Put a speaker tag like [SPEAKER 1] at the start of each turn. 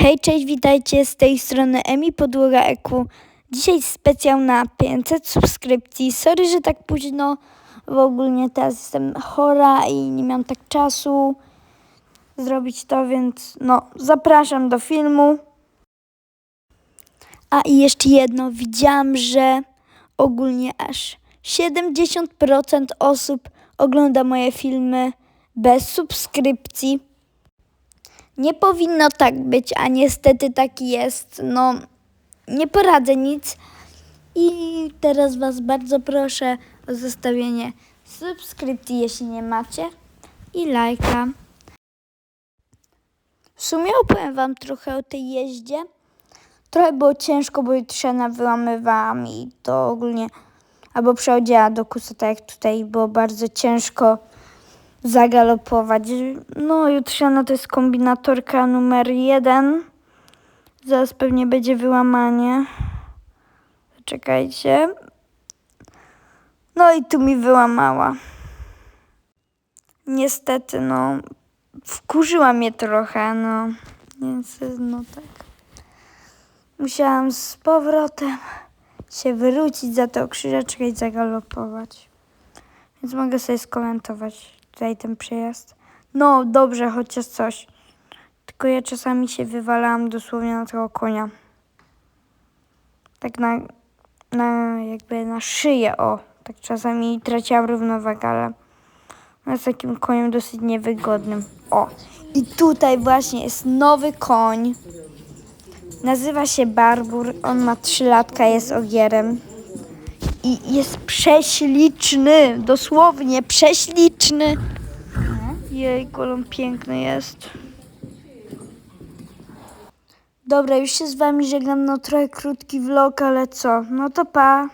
[SPEAKER 1] Hej, cześć, witajcie z tej strony Emi Podłoga EQ. Dzisiaj specjal na 500 subskrypcji. Sorry, że tak późno, bo ogólnie teraz jestem chora i nie miałam tak czasu zrobić to, więc no, zapraszam do filmu. A i jeszcze jedno, widziałam, że ogólnie aż 70% osób ogląda moje filmy bez subskrypcji. Nie powinno tak być, a niestety tak jest. No, nie poradzę nic. I teraz Was bardzo proszę o zostawienie subskrypcji, jeśli nie macie, i lajka. W sumie opowiem Wam trochę o tej jeździe. Trochę było ciężko, bo jutrzena wyłamywałam i to ogólnie, albo przechodziła do kusa, tak jak tutaj było bardzo ciężko zagalopować. No, jutrzana to jest kombinatorka numer jeden. Zaraz pewnie będzie wyłamanie. Czekajcie. No i tu mi wyłamała. Niestety, no, wkurzyła mnie trochę, no. Więc, no tak. Musiałam z powrotem się wrócić za tą krzyżeczkę i zagalopować. Więc mogę sobie skomentować tutaj ten przejazd. No dobrze, chociaż coś. Tylko ja czasami się wywalałam dosłownie na tego konia. Tak na, na jakby na szyję, o. Tak czasami traciłam równowagę, ale z takim koniem dosyć niewygodnym. O. I tutaj właśnie jest nowy koń. Nazywa się Barbur. On ma 3 latka, jest ogierem. I jest prześliczny. Dosłownie prześliczny. Jej, on piękny jest. Dobra, już się z wami żegnam. No trochę krótki vlog, ale co? No to pa.